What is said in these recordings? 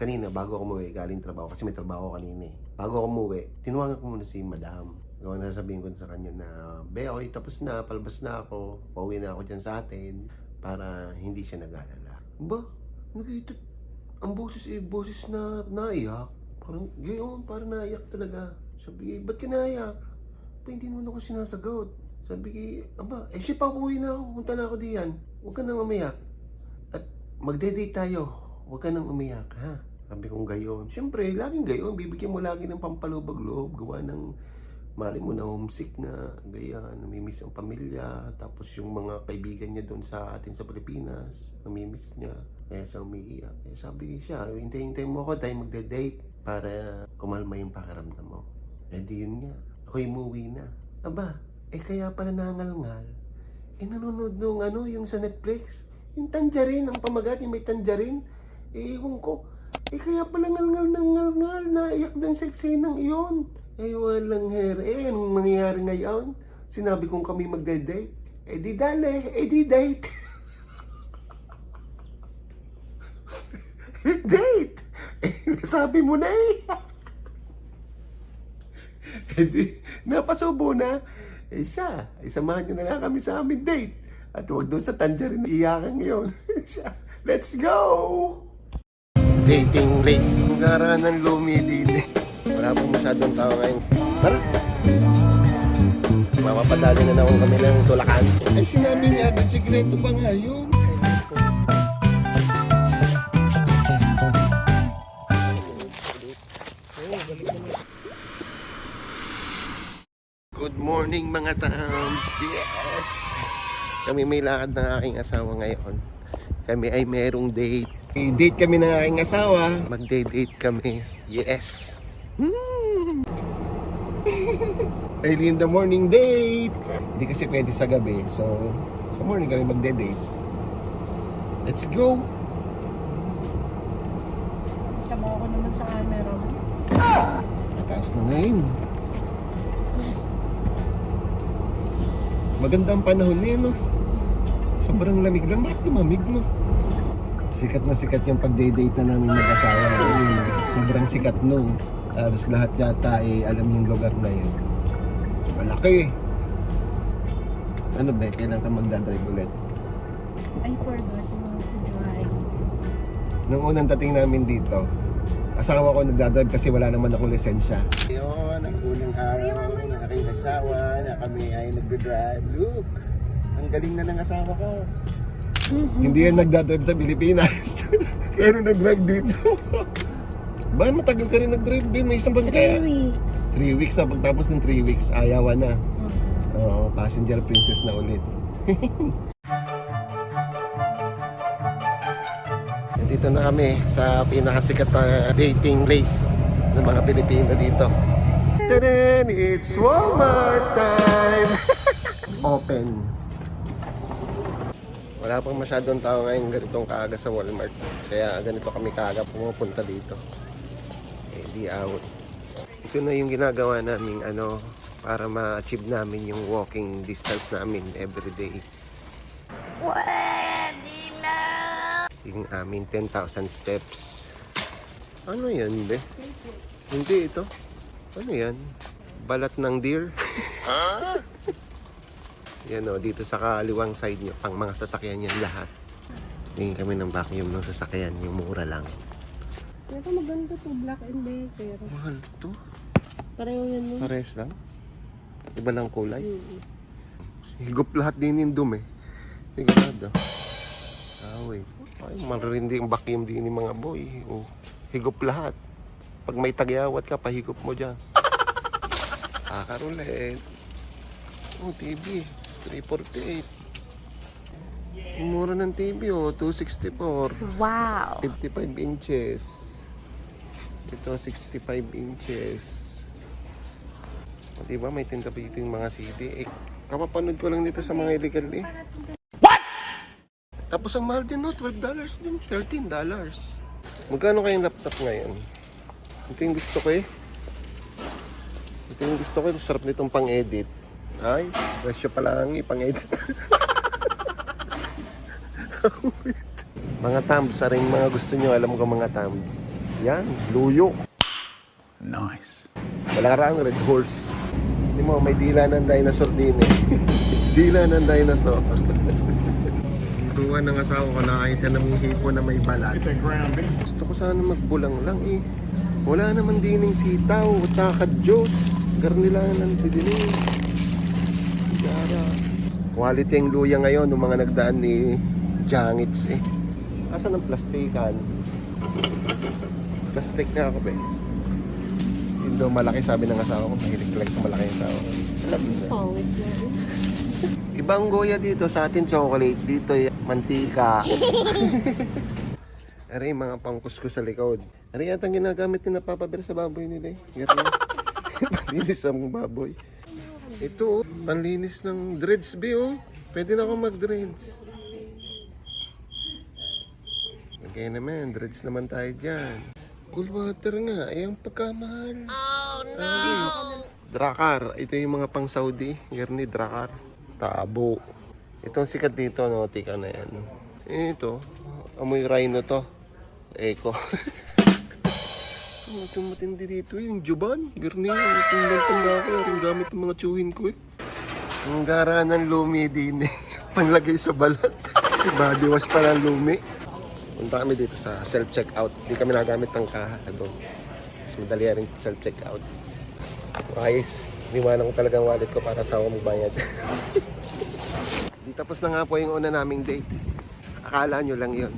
kanina, bago ako umuwi, galing trabaho, kasi may trabaho kanina eh. Bago ako umuwi, tinuwagan ko muna si madam. Gawa na sasabihin ko sa kanya na, Be, okay, tapos na, palabas na ako, pauwi na ako dyan sa atin, para hindi siya nag-alala. Ba, nakita, ang boses eh, boses na naiyak. Parang, gayon, parang naiyak talaga. Sabi, ba't ka naiyak? Pa, hindi naman ako sinasagot. Sabi ko, aba, eh siya pa uwi na ako, punta na ako diyan. Huwag ka nang umiyak. At magde-date tayo. Huwag ka nang umiyak, ha? Sabi kong gayon. Siyempre, laging gayon. Bibigyan mo lagi ng pampalubag loob. Gawa ng, mali mo na homesick na, ganyan, namimiss ang pamilya. Tapos yung mga kaibigan niya doon sa atin sa Pilipinas, namimiss niya. Kaya siya umiiyak. Kaya sabi ko siya, hintay-hintay mo ako tayo magde-date para kumalma yung pakiramdam mo. Eh di yun nga. Ako'y umuwi na. Aba, eh kaya pala nangalngal. Eh nanonood nung ano, yung sa Netflix. Yung tangerine, ang pamagat, yung may tangerine. Eh, ewan ko. Eh kaya pala ngalngal ng ngalngal, naiyak din sa eksenang iyon. Eh walang her. Eh, anong mangyayari ngayon? Sinabi kong kami magde-date. Eh di dale, eh di date. date! Eh, sabi mo na eh. Eh di, napasubo na. Eh siya, isamahan niyo na lang kami sa aming date. At huwag doon sa tangerine iyakan yun. siya, let's go! Dating place. Ang gara ng lumilili. Wala pong masyadong tao ngayon. Tara! Mapapadali na naman kami ng tulakan. Ay sinabi niya, agad sikreto ba nga yun? Good morning mga tams! Yes! Kami may lakad ng aking asawa ngayon. Kami ay merong date. Date kami ng aking asawa. Magde-date kami. Yes! Hmm. Early in the morning date! Hindi kasi pwede sa gabi. So, sa morning kami magde-date. Let's go! Tama ako naman sa camera mo. Mataas na ngayon. Maganda ang panahon eh, no? Sobrang lamig lang. Bakit lumamig, no? Sikat na sikat yung pagde-date na namin mag-asawa. Sobrang sikat nung. Halos lahat yata eh, alam yung lugar na yun. Malaki. Ano ba? Kailan ka magdadrive ulit? I forgot to drive. Nung unang dating namin dito, asawa ko nagdadrive kasi wala naman akong lisensya. Yun, ang unang araw ng aking asawa na kami ay nagdadrive. Look, ang galing na ng asawa ko. Hindi yan nagdadrive sa Pilipinas. Nung nag-drive dito. ba, matagal ka rin nag-drive din. May isang bang Three kaya? weeks. 3 weeks na. Pagtapos ng 3 weeks, ayawan na. Mhm. Oo, passenger princess na ulit. Dito na kami sa pinakasikat na dating place ng mga Pilipino dito. Tadaan! It's Walmart time! Open. Wala pang masyadong tao ngayon ganitong kaaga sa Walmart. Kaya ganito kami kaaga pumupunta dito. Eh, di out. Ito na yung ginagawa namin ano para ma-achieve namin yung walking distance namin every day. Yung aming 10,000 steps. Ano yan, be? Hindi ito. Ano yan? Balat ng deer? yan o, dito sa kaliwang side nyo, pang mga sasakyan yan lahat. Tingin kami ng vacuum ng sasakyan, yung mura lang. Pero maganda to, black and decker. Mahal to. Pareho yan mo. Pares lang. Iba lang kulay. Mhm. Higop lahat din yung dumi. Sigurado. Ah, wait. Ay, marindi ang vacuum din ni mga boy. Oh, higop lahat. Pag may tagyawat ka, pahigop mo dyan. Kakarulit. Oh, TV. 348. Ang Mura ng TV, oh. 264. Wow. 55 inches. Ito, 65 inches. O, diba, may tintapitin mga CD. Eh, kapapanood ko lang dito sa mga illegal eh. What? Tapos ang mahal din, no? 12 dollars din. 13 dollars. Magkano kayong laptop ngayon? Ito yung gusto ko eh. Ito yung gusto ko. Sarap nitong pang-edit. Ay, presyo pa lang eh, pang-edit. mga thumbs, sa rin mga gusto nyo, alam ko mga thumbs. Yan, luyo. Nice. Wala rang red horse. Hindi mo, may dila ng dinosaur din eh. dila ng dinosaur. Tuwa ng asawa ko, nakakita ng hipo na may balat. Gusto ko sana magbulang lang eh. Wala naman dining sitaw, tsaka Diyos. Garnilanan, didiling. Yara. Quality ang luya ngayon ng mga nagdaan ni Jangits eh. Asan ang plastikan? Plastic na ako ba eh. Yun daw malaki sabi ng asawa ko. Mahilig talaga sa malaki ang asawa ko. Alam mo na. Pangit na. Ibang goya dito sa atin chocolate, dito y- mantika. Aray, mga pangkuskus sa likod. Aray, yata ang ginagamit ni napapabira sa baboy nila eh. Lang. Panlinis ang baboy. Ito oh, panlinis ng dreads B oh. Pwede na ako mag-dreads. Okay naman, dreads naman tayo dyan. Cool water nga, eh ang pagkamahal. Oh no! Drakar, ito yung mga pang Saudi. Garni Drakar. Tabo. Itong sikat dito, no, tika na yan. Ito, amoy rhino to. Eko. Ano itong matindi dito? Yung Juban? Garni, itong lantang ako. Yung gamit ng mga chewin ko eh. Ang gara ng lumi din eh. Panlagay sa balat. Body wash pa ng lumi. Punta kami dito sa self-checkout. Hindi kami nagamit ng kaha doon. Mas madali rin self-checkout. Ayos. Iniwanan ko talagang wallet ko para sa ako magbayad. Di tapos na nga po yung una naming date. Akala nyo lang yun.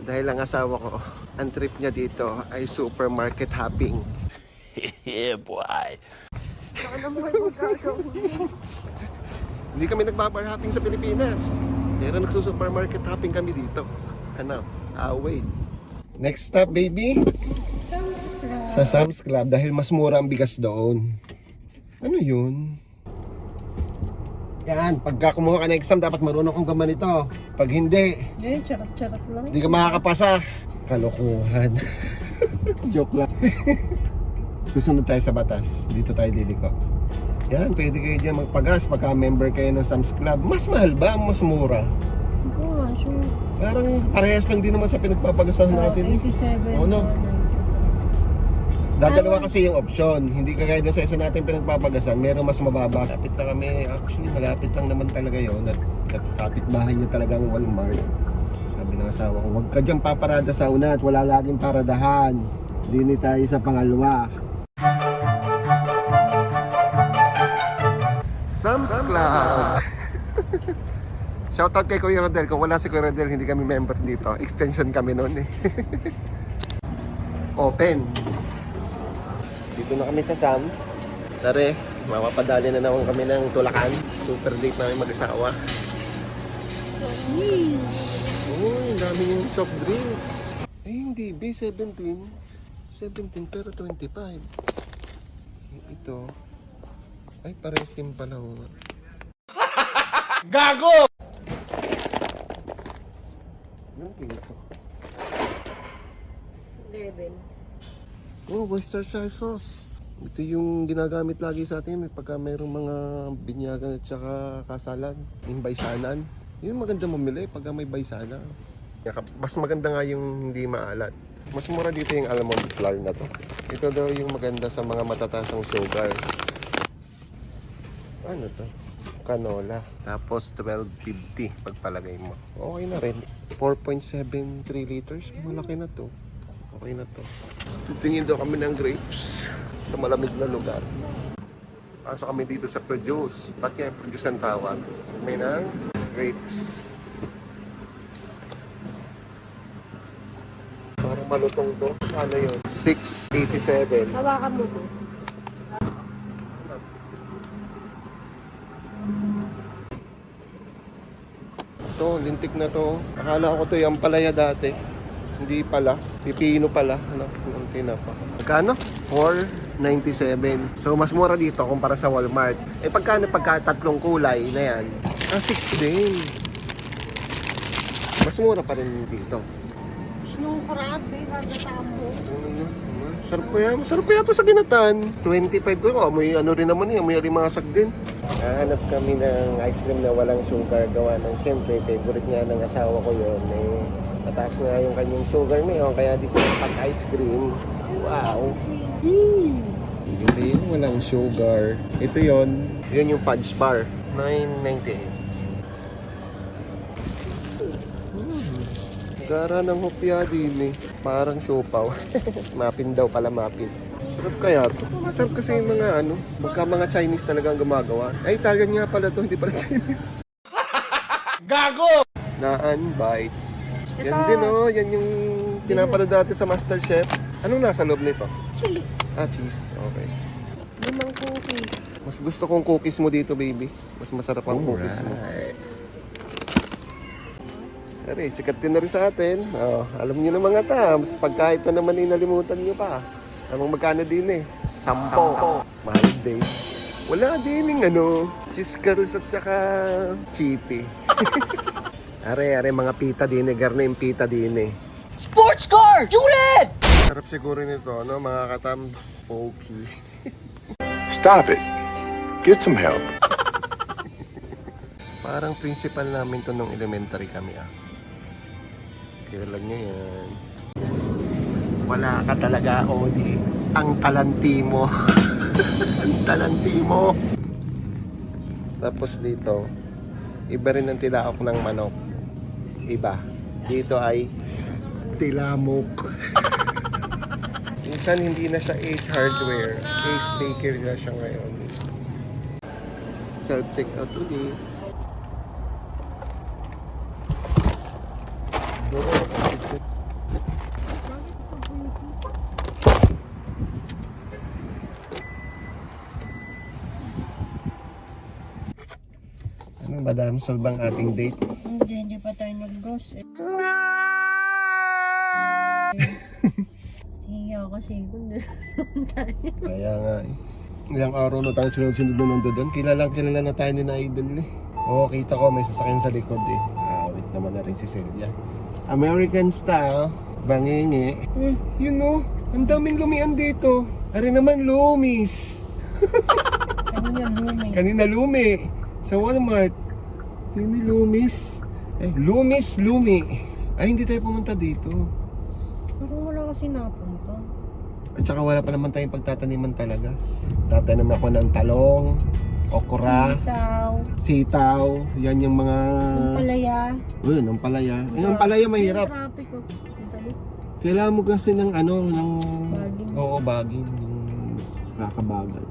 Dahil ang asawa ko, ang trip niya dito ay supermarket hopping. yeah, boy. Hindi kami nagbabar hopping sa Pilipinas. Pero nagsusupermarket hopping kami dito. Ano? Ah, wait. Next stop, baby. Sam's Club. Sa Sam's Club dahil mas mura ang bigas doon. Ano yun? Yan, pagka kumuha ka ng exam, dapat marunong kang gaman ito. Pag hindi, Eh, charot-charot lang. hindi ka makakapasa. Kalokohan. Joke lang. Susunod tayo sa batas. Dito tayo diliko. Yan, pwede kayo dyan magpagas pagka member kayo ng Sam's Club. Mas mahal ba? Mas mura? Nga sure. Parang parehas lang din naman sa pinagpapagasahan Oh, natin. eh. 87. Oo, no? 192. Dadalawa kasi yung option. Hindi kagaya dun sa isa natin pinagpapagasan, meron mas mababa. Lapit na kami, actually malapit lang naman talaga yun. At, at kapit bahay niya talagang Walmart. Asawa ko, huwag ka dyan paparada sa una at wala laging paradahan. Dini tayo sa pangalawa. Sam's Club! Shoutout kay Kuya Rodel. Kung wala si Kuya Rodel, hindi kami member dito. Extension kami noon eh. Open. Dito na kami sa Sam's. Tare, mapapadali na naman kami ng tulakan. Super date namin mag-asawa. Uy, ang dami yung soft drinks. Eh, hindi. B17. 17 pero 25. Ito. Ay, pares din pala. oh. Gago! Yung dito. 11. Oh, Worcestershire sauce. Ito yung ginagamit lagi sa atin eh, pagka mayroong mga binyagan at saka kasalan, yung baysanan. Yun maganda mamili pagka may baysana. Yaka- Mas maganda nga yung hindi maalat. Mas mura dito yung almond flour na to. Ito daw yung maganda sa mga matatasang sugar. Ano to? Canola. Tapos 12.50 pagpalagay mo. Okay na rin. 4.73 liters. Malaki na to. Okay na to. Titingin daw kami ng grapes sa malamig na lugar. Pasok kami dito sa produce. Ba't kaya produce ang tawag? May ng grapes. Parang malutong to. Ano yun? 687. Hawakan mo to. Ito, lintik na to. Akala ko to yung palaya dati. Hindi pala. Pipino pala. Ano? Kunti na pa. Magkano? 4.97. So, mas mura dito kumpara sa Walmart. Eh, pagkano pagka tatlong kulay na yan? Ah, 6 din. Mas mura pa rin dito. Snow crab, eh. Ano, Sarap pa yan. Sarap pa yan to sa ginatan. 25 ko. Oh, may ano rin naman eh. May alimasag din. Nahanap kami ng ice cream na walang sugar. Gawa ng siyempre, favorite nga ng asawa ko yun. Eh, Mataas nga yung kanyang sugar ngayon, kaya di siya pag-ice cream. Wow! Hindi yung walang sugar. Ito yon Yun yung fudge bar. 9.98. Hmm. Gara ng hopya din eh. Parang siopaw. mapin daw pala mapin. Sarap kaya to. Masarap kasi yung mga ano, magka mga Chinese talagang gumagawa. Ay, Italian nga pala to, hindi pala Chinese. Gago! Naan Bites. Yan din oh, yan yung pinapanood natin sa MasterChef. Anong nasa loob nito? Cheese. Ah, cheese. Okay. Limang cookies. Mas gusto kong cookies mo dito, baby. Mas masarap ang cookies mo. Pero sikat din na rin sa atin. Oh, alam niyo na mga tams, pagka ito naman inalimutan niyo pa. Amang magkano din eh? Sampo. Mahal din. Wala din yung ano, cheese curls at saka chippy. are, are, mga pita din eh. Garna yung pita din eh. Sports car! Unit! Sarap siguro nito, no? Mga katams, pokey. Stop it. Get some help. Parang principal namin to nung elementary kami ah. Kailan nyo yan? Wala ka talaga, Odi. Ang talanti mo. ang talanti mo. Tapos dito, iba rin ang tilaok ng manok. Iba. Dito ay tilamok. Minsan hindi na siya Ace Hardware. Ace Bakery na siya ngayon. Self-checkout ulit. Ano, madam, solbang ating date? Hindi, hindi pa tayo nag-ghost eh. Hiya kasi kung doon tayo. Kaya nga eh. Ilang araw na tayong sunod-sunod na nando doon. Kilalang kilala na tayo ni na Idol eh. Oo, kita ko may sasakyan sa likod eh. Ah, wait naman na rin si Celia. American style, bangingi. Eh, you know, ang daming lumian dito. Ari naman lumis. Niya, blooming. Kanina lumi. Sa Walmart. Tini lumis. Eh, lumis, lumi. Ay, hindi tayo pumunta dito. Pero wala kasi napunta. At saka wala pa naman tayong pagtataniman talaga. Tatanim ako ng talong, okra, sitaw, sitaw yan yung mga palaya. Uy, ang palaya. Ay, ang palaya mahirap. Traffic oh. Kailangan mo kasi ng ano, ng baging. Oo, baging. Nakakabagal.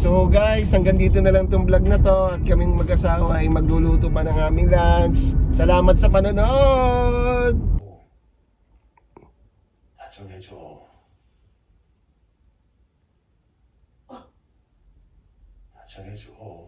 So guys, hanggang dito na lang tong vlog na to at kaming mag-asawa ay magluluto pa ng aming lunch. Salamat sa panonood! 大兄弟就 schedule